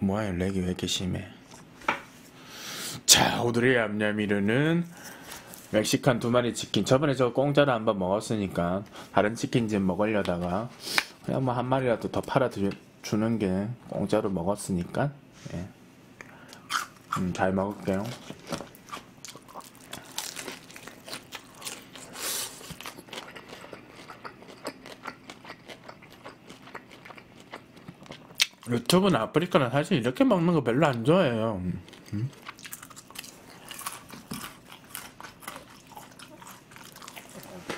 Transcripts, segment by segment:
뭐야 렉이 왜 이렇게 심해? 자 오늘의 얌얌이르는 멕시칸 두 마리 치킨. 저번에 저 공짜로 한번 먹었으니까 다른 치킨집 먹으려다가 그냥 뭐 한 마리라도 더 팔아 주- 주는 게 공짜로 먹었으니까. 예. 음, 잘 먹을게요 유튜브는 아프리카는 사실 이렇게 먹는 거 별로 안 좋아해요 음.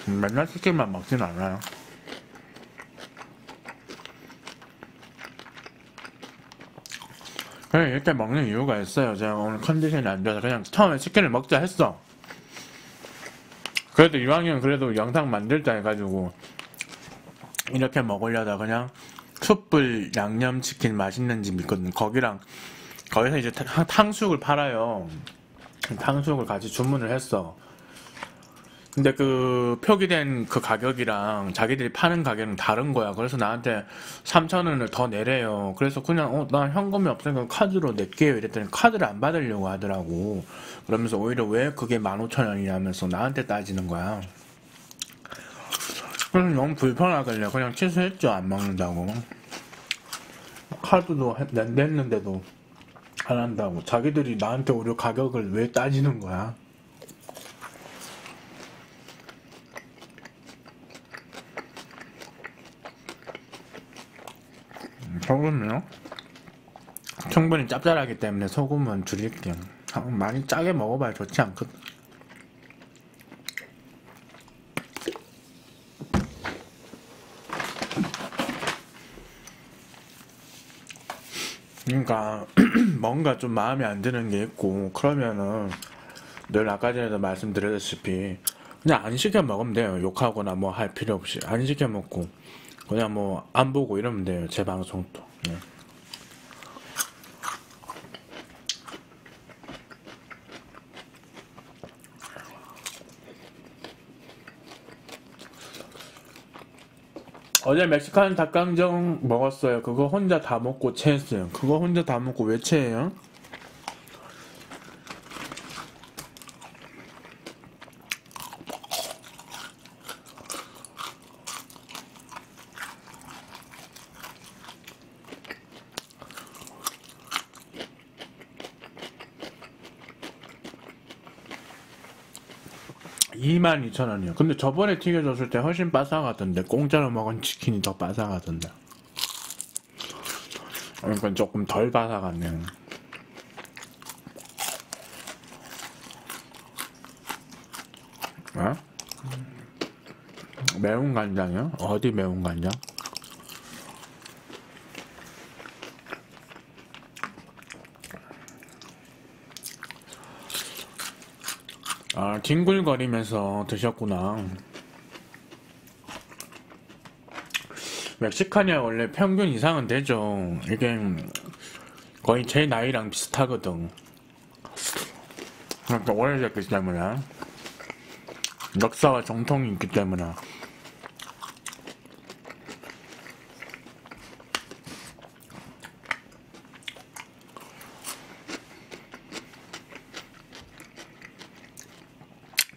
음, 맨날 치킨만 먹진 않아요. 그냥 이렇게 먹는 이유가 있어요. 제가 오늘 컨디션이 안 좋아서 그냥 처음에 치킨을 먹자 했어. 그래도 이왕이면 그래도 영상 만들자 해가지고 이렇게 먹으려다 그냥 숯불 양념치킨 맛있는 집 있거든. 거기랑 거기서 이제 탕- 탕수육을 팔아요. 탕수육을 같이 주문을 했어. 근데 그 표기된 그 가격이랑 자기들이 파는 가격은 다른 거야. 그래서 나한테 3,000원을 더 내래요. 그래서 그냥 어, 나 현금이 없으니까 카드로 낼게요. 이랬더니 카드를 안 받으려고 하더라고. 그러면서 오히려 왜 그게 15,000원이냐면서 나한테 따지는 거야. 그래서 너무 불편하길래 그냥 취소했죠. 안 먹는다고. 카드도 냈는데도 안 한다고. 자기들이 나한테 오히려 가격을 왜 따지는 거야. 소금이요? 충분히 짭짤하기 때문에 소금은 줄일게요. 아, 많이 짜게 먹어봐야 좋지 않거든. 그러니까 뭔가 좀 마음에 안 드는 게 있고 그러면은 늘 아까 전에도 말씀드렸다시피 그냥 안 시켜 먹으면 돼요. 욕하거나 뭐 할 필요 없이 안 시켜 먹고 그냥 뭐 안 보고 이러면 돼요. 제 방송도. 네. 어제 멕시칸 닭강정 먹었어요. 그거 혼자 다 먹고 체했어요. 그거 혼자 다 먹고 왜 체해요? 22,000원이요. 근데 저번에 튀겨줬을 때 훨씬 바삭하던데 공짜로 먹은 치킨이 더 바삭하던데. 그러니까 조금 덜 바삭하네요. 어? 매운 간장이요? 어디 매운 간장? 아, 뒹굴거리면서 드셨구나. 멕시카니아 원래 평균 이상은 되죠. 이게 거의 제 나이랑 비슷하거든. 그러니까 오래됐기 때문에. 역사와 정통이 있기 때문에.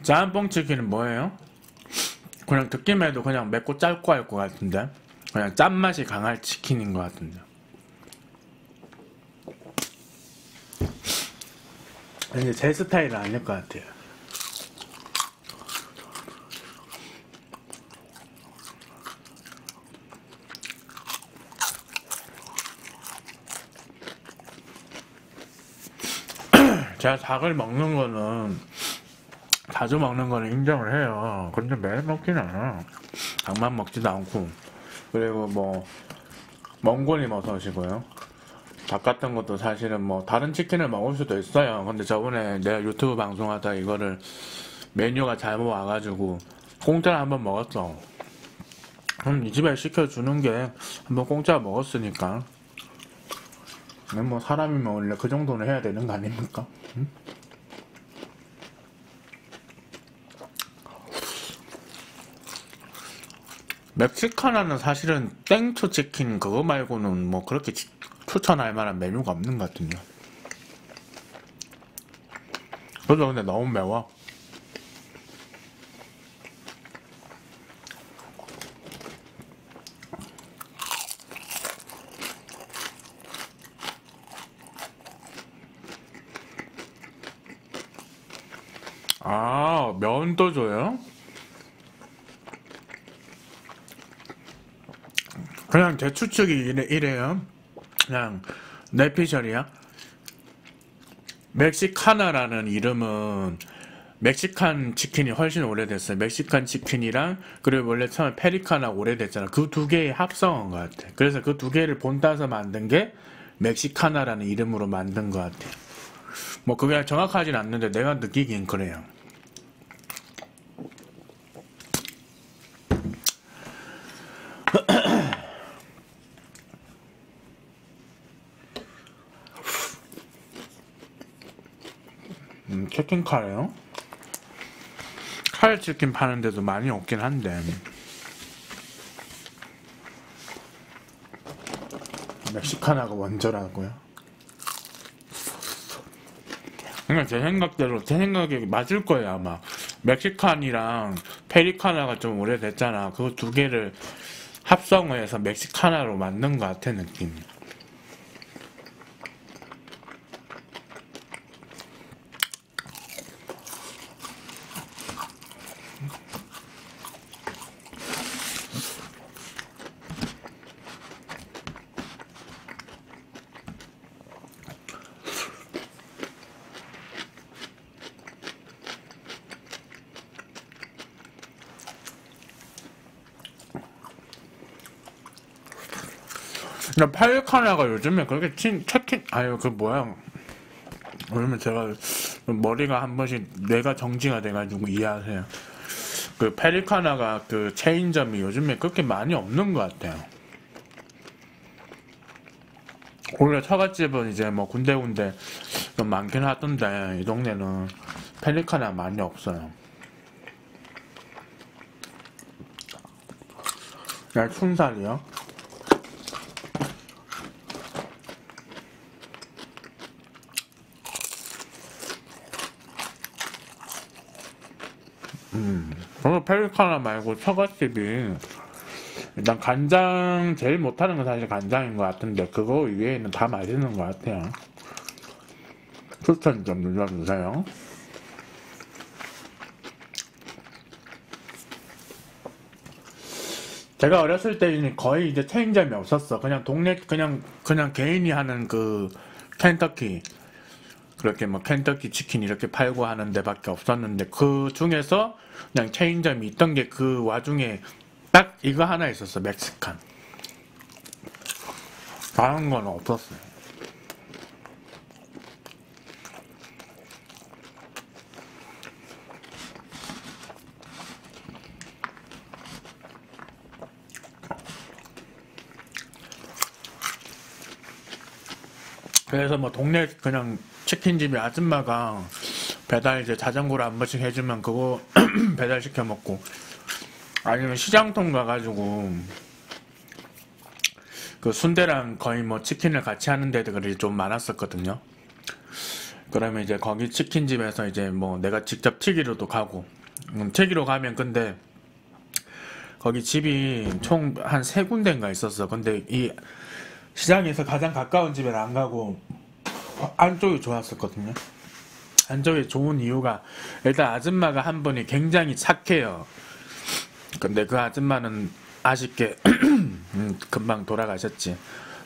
짬뽕 치킨은 뭐예요? 그냥 듣기만 해도 그냥 맵고 짧고 할 것 같은데. 그냥 짠맛이 강할 치킨인 것 같은데. 이제 제 스타일은 아닐 것 같아요. 제가 닭을 먹는 거는 자주 먹는 거는 인정을 해요. 근데 매일 먹진 않아. 닭만 먹지도 않고. 그리고 뭐, 멍골이 버섯이고요. 닭 같은 것도 사실은 뭐, 다른 치킨을 먹을 수도 있어요. 근데 저번에 내가 유튜브 방송하다 이거를 메뉴가 잘못 와가지고, 공짜로 한번 먹었어. 그럼 이 집에 시켜주는 게 한번 공짜 먹었으니까. 근데 뭐, 사람이면 원래 그 정도는 해야 되는 거 아닙니까? 응? 멕시카나는 사실은 땡초 치킨 그거 말고는 뭐 그렇게 치- 추천할 만한 메뉴가 없는 것 같은데. 그래도 근데 너무 매워. 아, 면도 줘요? 그냥 제 추측이 이래, 이래 요. 그냥 내 피셜이야. 멕시카나라는 이름은 멕시칸 치킨이 훨씬 오래됐어요. 멕시칸 치킨이랑 그리고 원래 처음에 페리카나 오래됐잖아. 그 두 개의 합성한 것 같아. 그래서 그 두 개를 본따서 만든 게 멕시카나라는 이름으로 만든 것 같아. 뭐 그게 정확하진 않는데 내가 느끼기엔 그래요. 음, 치킨 카레요? 카레 치킨 파는 데도 많이 없긴 한데 멕시카나가 원조라고요? 그냥 제 생각대로 제 생각에 맞을 거예요 아마 멕시칸이랑 페리카나가 좀 오래됐잖아 그두 개를 합성해서 멕시카나로 만든 것 같아 느낌 근데 페리카나가 요즘에 그렇게 친, 치킨 아유 그 뭐야 왜냐면 제가 머리가 한 번씩 뇌가 정지가 돼가지고 이해하세요. 그 페리카나가 그 체인점이 요즘에 그렇게 많이 없는 것 같아요. 원래 처갓집은 이제 뭐 군데군데 좀 많긴 하던데 이 동네는 페리카나 많이 없어요. 야 춘살이요? 저는 페리카나 말고 처갓집이 일단 간장 제일 못하는 건 사실 간장인 것 같은데 그거 위에는 다 맛있는 것 같아요. 추천 좀 눌러주세요. 제가 어렸을 때는 거의 이제 체인점이 없었어. 그냥 동네 그냥 그냥 개인이 하는 그 켄터키 그렇게 뭐 켄터키 치킨 이렇게 팔고 하는 데밖에 없었는데 그 중에서 그냥 체인점이 있던 게 그 와중에 딱 이거 하나 있었어 멕시칸. 다른 건 없었어요. 그래서 뭐 동네 그냥 치킨집이 아줌마가 배달 이제 자전거로 한 번씩 해주면 그거 배달 시켜 먹고 아니면 시장통 가가지고 그 순대랑 거의 뭐 치킨을 같이 하는 데들이 좀 많았었거든요. 그러면 이제 거기 치킨집에서 이제 뭐 내가 직접 튀기로도 가고 음, 튀기로 가면 근데 거기 집이 총 한 세 군데인가 있었어. 근데 이 시장에서 가장 가까운 집에는 안 가고 안쪽이 좋았었거든요. 안쪽이 좋은 이유가 일단 아줌마가 한 분이 굉장히 착해요. 근데 그 아줌마는 아쉽게 음, 금방 돌아가셨지.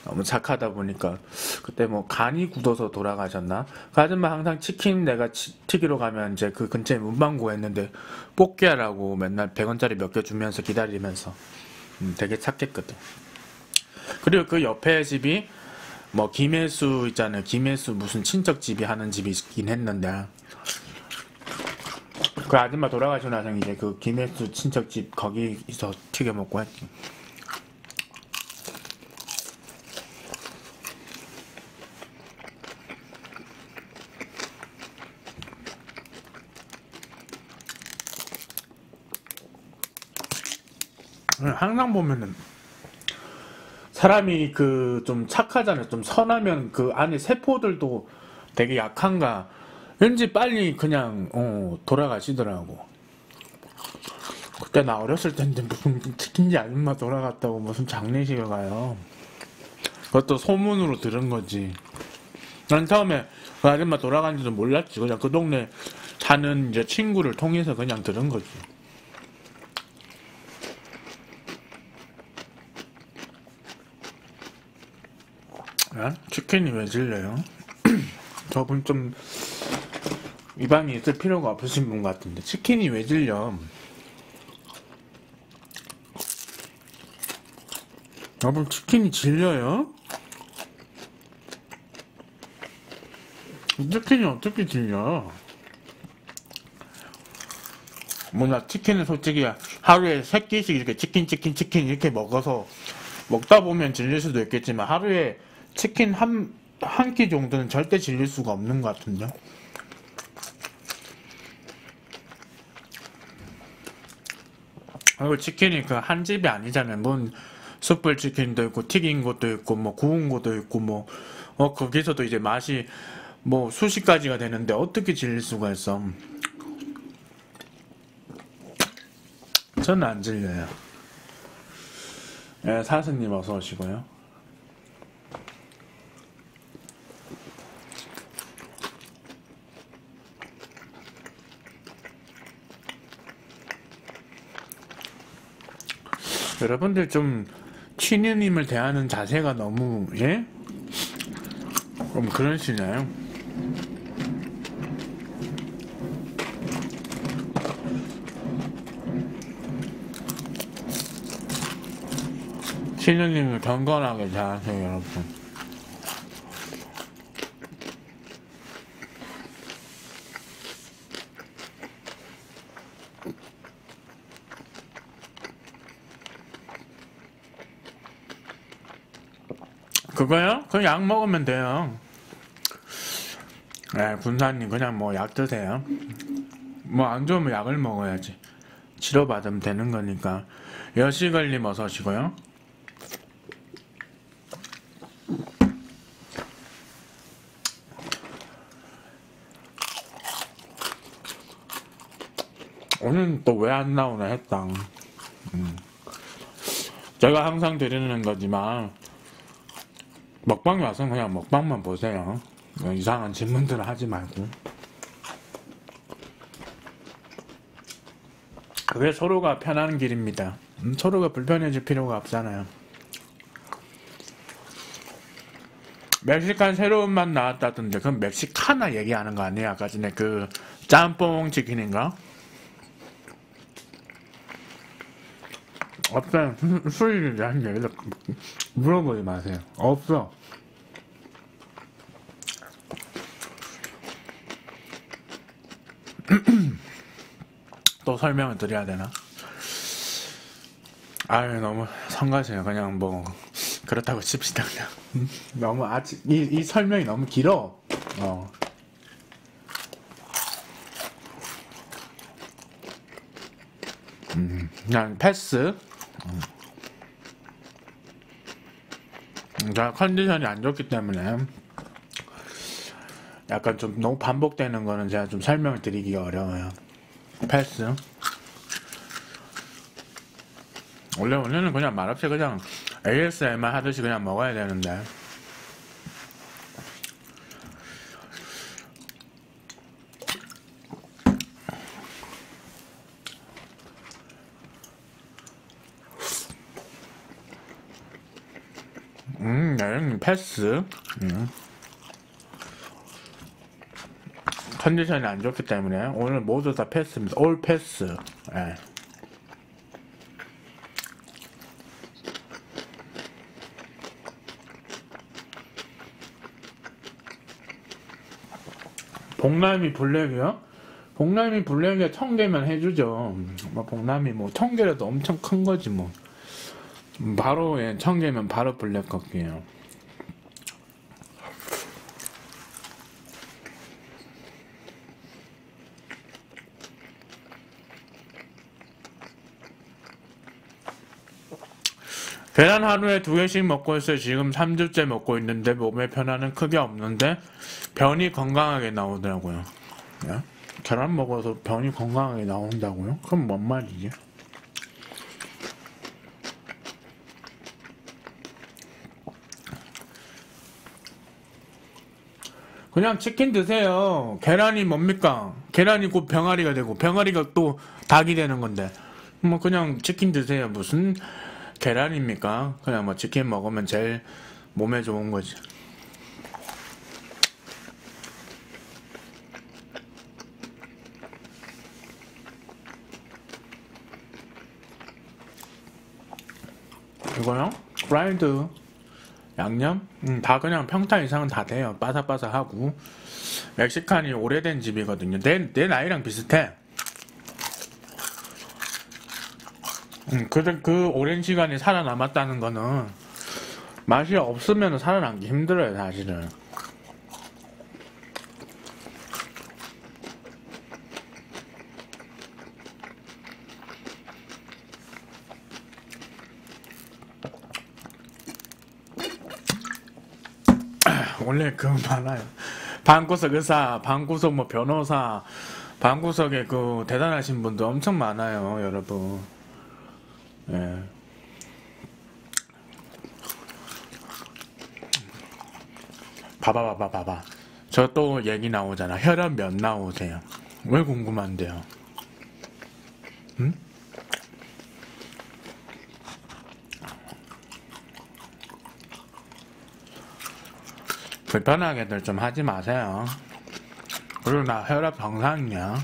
너무 착하다 보니까 그때 뭐 간이 굳어서 돌아가셨나? 그 아줌마 항상 치킨 내가 치- 튀기러 가면 이제 그 근처에 문방구 했는데 뽑기하라고 맨날 100원짜리 몇 개 주면서 기다리면서 음, 되게 착했거든. 그리고 그 옆에 집이 뭐 김혜수 있잖아요. 김혜수 무슨 친척 집이 하는 집이 있긴 했는데 그 아줌마 돌아가시고 나서 이제 그 김혜수 친척 집 거기서 튀겨 먹고 했지. 항상 보면은 사람이 그 좀 착하잖아요. 좀 선하면 그 안에 세포들도 되게 약한가. 왠지 빨리 그냥 어, 돌아가시더라고. 그때 나 어렸을 때인데 무슨 치킨지 아줌마 돌아갔다고 무슨 장례식을 가요. 그것도 소문으로 들은 거지. 난 처음에 그 아줌마 돌아간지도 몰랐지. 그냥 그 동네 사는 이제 친구를 통해서 그냥 들은 거지. 아? 치킨이 왜 질려요? 저분 좀 입안이 있을 필요가 없으신 분 같은데 치킨이 왜 질려? 여러분 치킨이 질려요? 치킨이 어떻게 질려? 뭐나 치킨은 솔직히 하루에 세 끼씩 이렇게 치킨 치킨 치킨 이렇게 먹어서 먹다 보면 질릴 수도 있겠지만 하루에 치킨 한 한 끼 정도는 절대 질릴 수가 없는 것 같은데. 그리고 치킨이 그 한 집이 아니잖아요. 뭔 숯불 치킨도 있고 튀긴 것도 있고 뭐 구운 것도 있고 뭐 어 거기서도 이제 맛이 뭐 수십 가지가 되는데 어떻게 질릴 수가 있어? 저는 안 질려요. 예, 사스님 어서 오시고요. 여러분들 좀 치느님을 대하는 자세가 너무 예? 좀 그러시나요? 치느님을 경건하게 대하세요 여러분 그거요? 그냥 약 먹으면 돼요 네, 군사님 그냥 뭐 약 드세요 뭐 안 좋으면 약을 먹어야지 치료받으면 되는 거니까 여시걸님 어서 오시고요 오늘 또 왜 안 나오나 했다. 음. 제가 항상 드리는 거지만 먹방이 와서 그냥 먹방만 보세요. 이상한 질문들 하지 말고. 그게 서로가 편한 길입니다. 음, 서로가 불편해질 필요가 없잖아요. 멕시칸 새로운 맛 나왔다던데 그럼 멕시카나 얘기하는 거 아니에요? 아까 전에 그 짬뽕 치킨인가? 없어요. 술에 대한 얘기를 물어보지 마세요. 없어. 또 설명을 드려야 되나? 아유 너무 성가세요. 그냥 뭐 그렇다고 칩시다 그냥. 너무 아직 이, 이 설명이 너무 길어. 어. 음, 그냥 패스. 제가 컨디션이 안 좋기 때문에 약간 좀 너무 반복되는 거는 제가 좀 설명을 드리기가 어려워요. 패스. 원래 원래는 그냥 말없이 그냥 ASMR 하듯이 그냥 먹어야 되는데. 음, 네, 패스. 음. 컨디션이 안 좋기 때문에 오늘 모두 다 패스입니다. 올 패스. 예. 복남이 블랙이요? 복남이 블랙에 천 개면 해주죠. 뭐 복남이 뭐천 개라도 엄청 큰 거지 뭐. 바로 예, 천 개면 바로 블랙 꺾기요. 계란 하루에 두 개씩 먹고 있어요. 지금 3주째 먹고 있는데 몸에 변화는 크게 없는데 변이 건강하게 나오더라고요. 예? 계란 먹어서 변이 건강하게 나온다고요? 그럼 뭔 말이지? 그냥 치킨 드세요. 계란이 뭡니까? 계란이 곧 병아리가 되고 병아리가 또 닭이 되는 건데 뭐 그냥 치킨 드세요. 무슨 계란입니까? 그냥 뭐 치킨 먹으면 제일 몸에 좋은 거지. 이거요? 프라이드 양념? 음, 다 그냥 평타 이상은 다 돼요. 바삭바삭하고 멕시칸이 오래된 집이거든요. 내, 내 나이랑 비슷해. 음, 그, 그 오랜 시간이 살아남았다는 거는 맛이 없으면 살아남기 힘들어요, 사실은. 원래 그 많아요. 방구석 의사, 방구석 뭐 변호사, 방구석에 그 대단하신 분들 엄청 많아요, 여러분. 예. 봐봐, 봐봐, 봐봐. 저 또 얘기 나오잖아. 혈압 몇 나오세요? 왜 궁금한데요? 응? 불편하게들 좀 하지 마세요. 그리고 나 혈압 정상이야.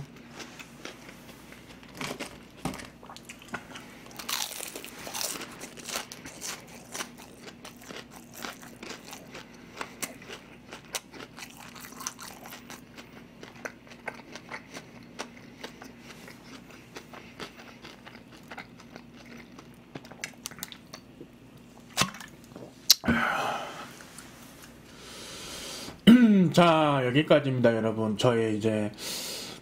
자, 여기까지입니다, 여러분. 저희 이제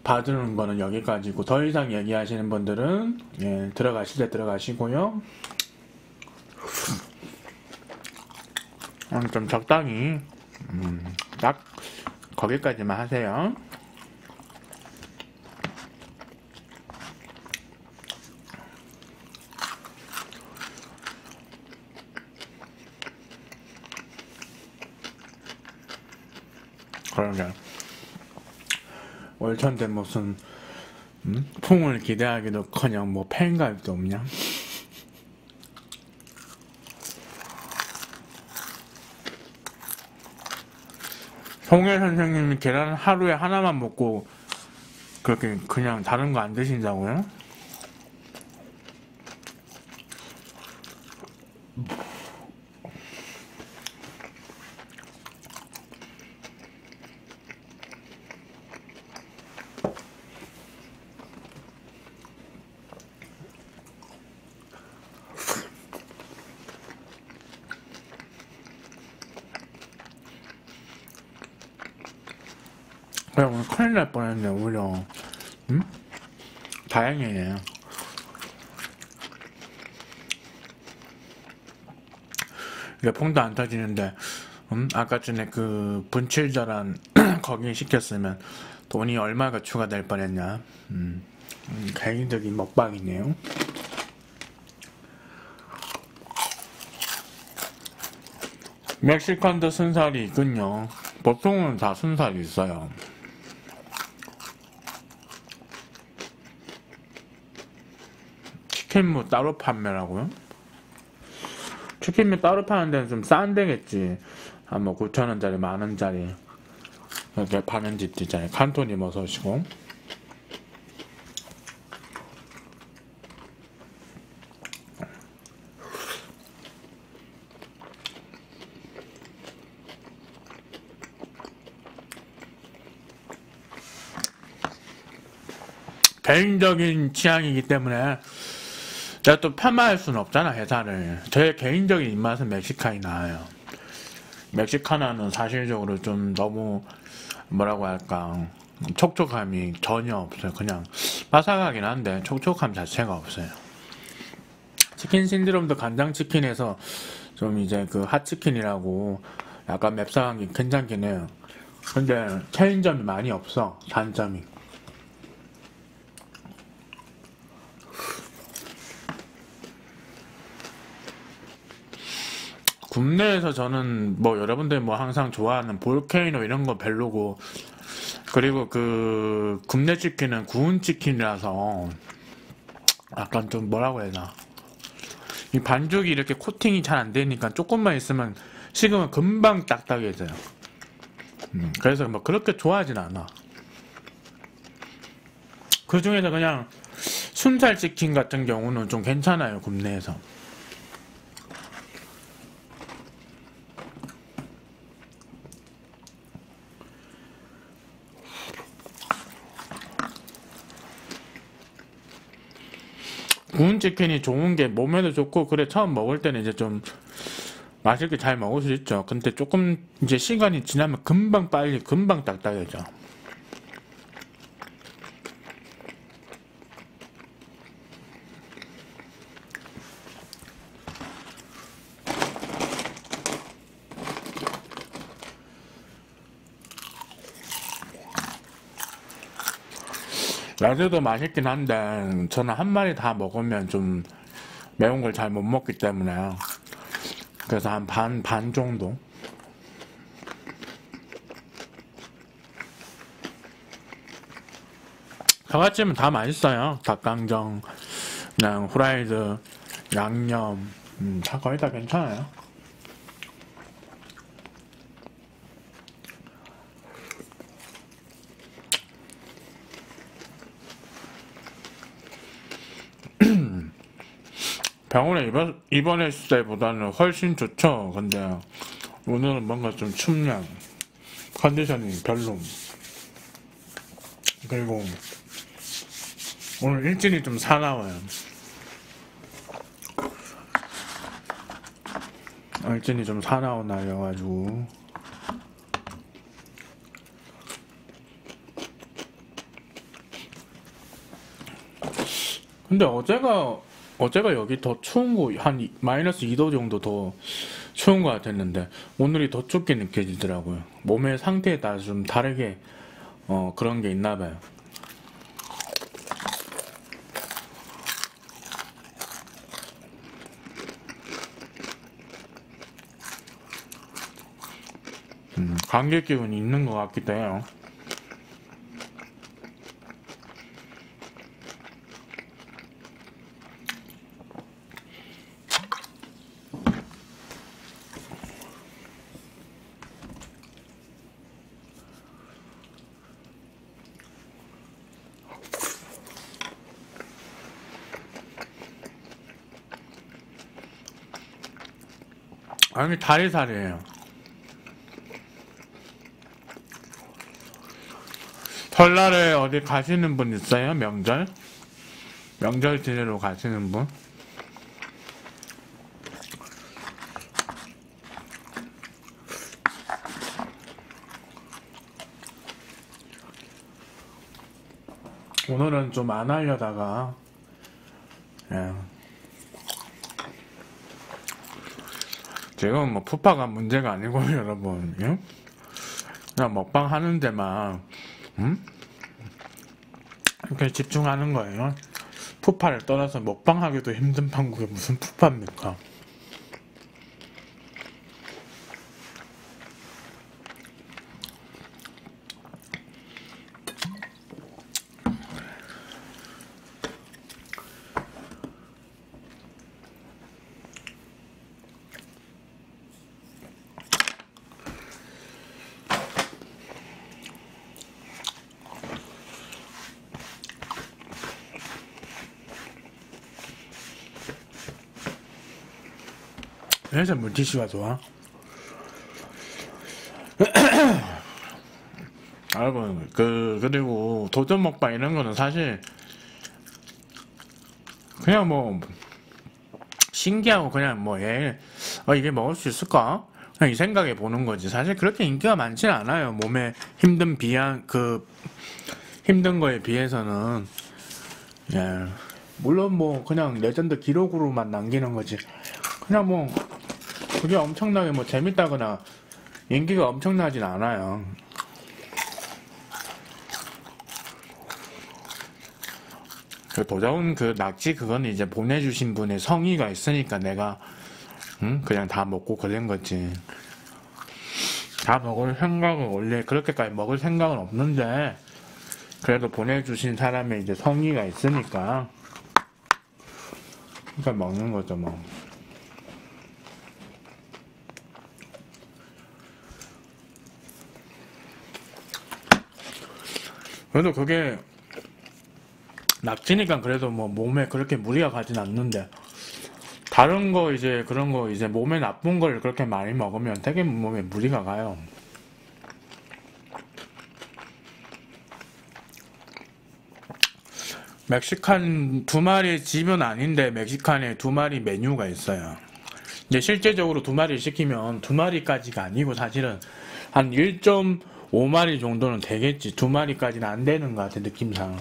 봐주는 거는 여기까지고, 더 이상 얘기하시는 분들은, 예, 들어가실 때 들어가시고요. 음, 좀 적당히, 음, 딱, 거기까지만 하세요. 그러게. 월천대 무슨, 음? 풍을 기대하기도 커녕 뭐 팬가입도 없냐? 송혜 선생님이 계란 하루에 하나만 먹고 그렇게 그냥 다른 거 안 드신다고요? 뻔했네 오히려. 응? 다행이네 이게 퐁도 안 터지는데 음? 아까 전에 그 분칠절한 거기 시켰으면 돈이 얼마가 추가될 뻔했냐. 음, 음, 개인적인 먹방이네요. 멕시칸도 순살이 있군요. 보통은 다 순살이 있어요 치킨무 따로 판매라고요? 치킨무 따로 파는 데는 좀 싼 데겠지. 한뭐 9천원짜리, 만원짜리. 이렇게 파는 집도 있잖아요. 칸토니 버섯이고. 개인적인 취향이기 때문에 제가 또 폄하할 수는 없잖아 회사를 제 개인적인 입맛은 멕시칸이 나아요 멕시카나는 사실적으로 좀 너무 뭐라고 할까 촉촉함이 전혀 없어요 그냥 바삭하긴 한데 촉촉함 자체가 없어요 치킨 신드롬도 간장치킨에서 좀 이제 그 핫치킨이라고 약간 맵상한 게 괜찮긴 해요. 근데 차이점이 많이 없어, 단점이. 국내에서 저는 뭐 여러분들 뭐 항상 좋아하는 볼케이노 이런 거 별로고 그리고 그 국내 치킨은 구운 치킨이라서 약간 좀 뭐라고 해야 되나 이 반죽이 이렇게 코팅이 잘 안 되니까 조금만 있으면 식으면 금방 딱딱해져요. 음, 그래서 뭐 그렇게 좋아하진 않아. 그 중에서 그냥 순살 치킨 같은 경우는 좀 괜찮아요 국내에서. 구운 치킨이 좋은 게 몸에도 좋고 그래 처음 먹을 때는 이제 좀 맛있게 잘 먹을 수 있죠. 근데 조금 이제 시간이 지나면 금방 빨리 금방 딱딱해져. 라드도 맛있긴 한데 저는 한 마리 다 먹으면 좀 매운 걸 잘 못 먹기 때문에 그래서 한 반반 정도. 저같이면 다 맛있어요. 닭강정 그냥 후라이드 양념 음, 다 거의 다 괜찮아요 병원에 입원, 입원했을 때보다는 훨씬 좋죠. 근데 오늘은 뭔가 좀 춥냐. 컨디션이 별로. 그리고 오늘 일진이 좀 사나워요. 일진이 좀 사나운 날이어가지고. 근데 어제가 어제가 여기 더 추운 거 한 마이너스 2도 정도 더 추운 것 같았는데 오늘이 더 춥게 느껴지더라고요. 몸의 상태에 따라 좀 다르게 어, 그런 게 있나 봐요. 음, 감기 기운이 있는 것 같기도 해요. 아니 다리살이에요. 설날에 어디 가시는 분 있어요? 명절? 명절 지내러 가시는 분? 오늘은 좀 안 하려다가 예. 지금 뭐 푸파가 문제가 아니고 여러분 예? 그냥 먹방 하는 데만 음? 이렇게 집중하는 거예요 푸파를 떠나서 먹방하기도 힘든 판국에 무슨 푸파입니까 그래서 물티슈가 좋아. 여러분 그 그리고 도전 먹방 이런 거는 사실 그냥 뭐 신기하고 그냥 뭐얘 어, 이게 먹을 수 있을까? 그냥 이 생각에 보는 거지. 사실 그렇게 인기가 많지는 않아요. 몸에 힘든 비한 그 힘든 거에 비해서는. 예. 물론 뭐 그냥 레전드 기록으로만 남기는 거지. 그냥 뭐 그게 엄청나게 뭐 재밌다거나 인기가 엄청나진 않아요. 그 도자운 그 낙지 그건 이제 보내주신 분의 성의가 있으니까 내가 응? 그냥 다 먹고 그런 거지. 다 먹을 생각은 원래 그렇게까지 먹을 생각은 없는데 그래도 보내주신 사람의 이제 성의가 있으니까 그러니까 먹는 거죠 뭐. 그래도 그게 낙지니까 그래도 뭐 몸에 그렇게 무리가 가진 않는데 다른 거 이제 그런 거 이제 몸에 나쁜 걸 그렇게 많이 먹으면 되게 몸에 무리가 가요. 멕시칸 두 마리 집은 아닌데 멕시칸에 두 마리 메뉴가 있어요. 근데 실제적으로 두 마리 시키면 두 마리까지가 아니고 사실은 한 1.5마리 정도는 되겠지. 두 마리까지는 안 되는 것 같아 느낌상.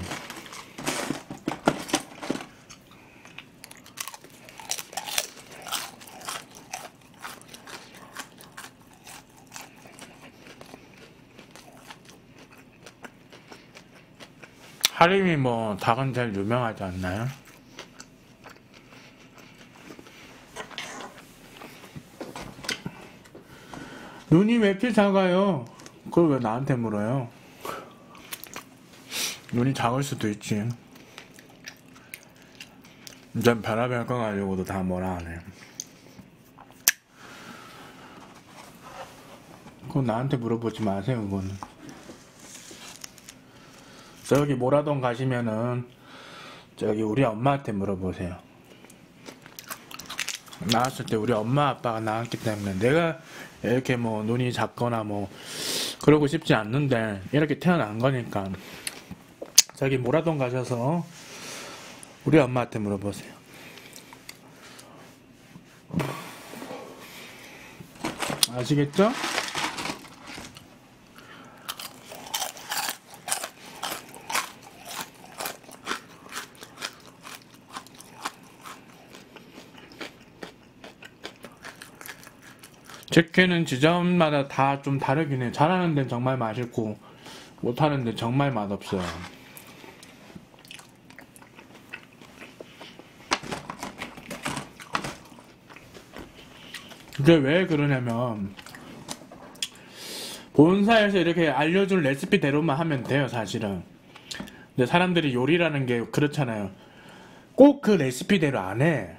하림이 뭐 닭은 제일 유명하지 않나요? 눈이 왜 이렇게 작아요? 그걸 왜 나한테 물어요? 눈이 작을 수도 있지. 이제 별의별 거 가지고도 다 뭐라 하네. 그건 나한테 물어보지 마세요, 그거는. 저기 모라동 가시면은 저기 우리 엄마한테 물어보세요. 나왔을 때 우리 엄마 아빠가 나왔기 때문에 내가 이렇게 뭐 눈이 작거나 뭐 그러고 싶지 않는데 이렇게 태어난 거니까 저기 모라동 가셔서 우리 엄마한테 물어보세요. 아시겠죠? 치킨은 지점마다 다 좀 다르긴 해. 잘하는 데는 정말 맛있고 못하는 데는 정말 맛없어요. 이게 왜 그러냐면 본사에서 이렇게 알려준 레시피대로만 하면 돼요, 사실은. 근데 사람들이 요리라는 게 그렇잖아요. 꼭 그 레시피대로 안 해.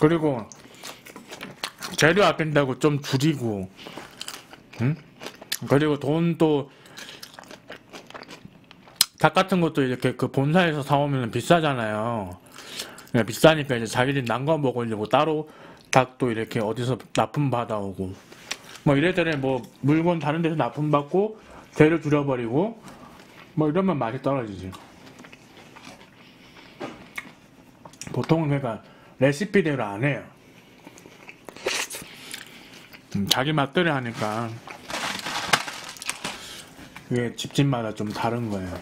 그리고 재료 아낀다고 좀 줄이고, 응? 그리고 돈도 닭 같은 것도 이렇게 그 본사에서 사오면 비싸잖아요. 그냥 비싸니까 이제 자기들이 난 거 먹으려고 따로 닭도 이렇게 어디서 납품 받아오고 뭐 이래저래 뭐 물건 다른 데서 납품 받고 재료 줄여버리고 뭐 이러면 맛이 떨어지지. 보통은 그러니까 레시피대로 안 해요. 음, 자기 맛대로 하니까 그게 집집마다 좀 다른 거예요.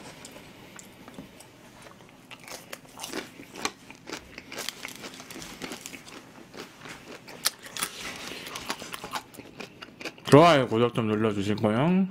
좋아요, 구독 좀 눌러주시고요.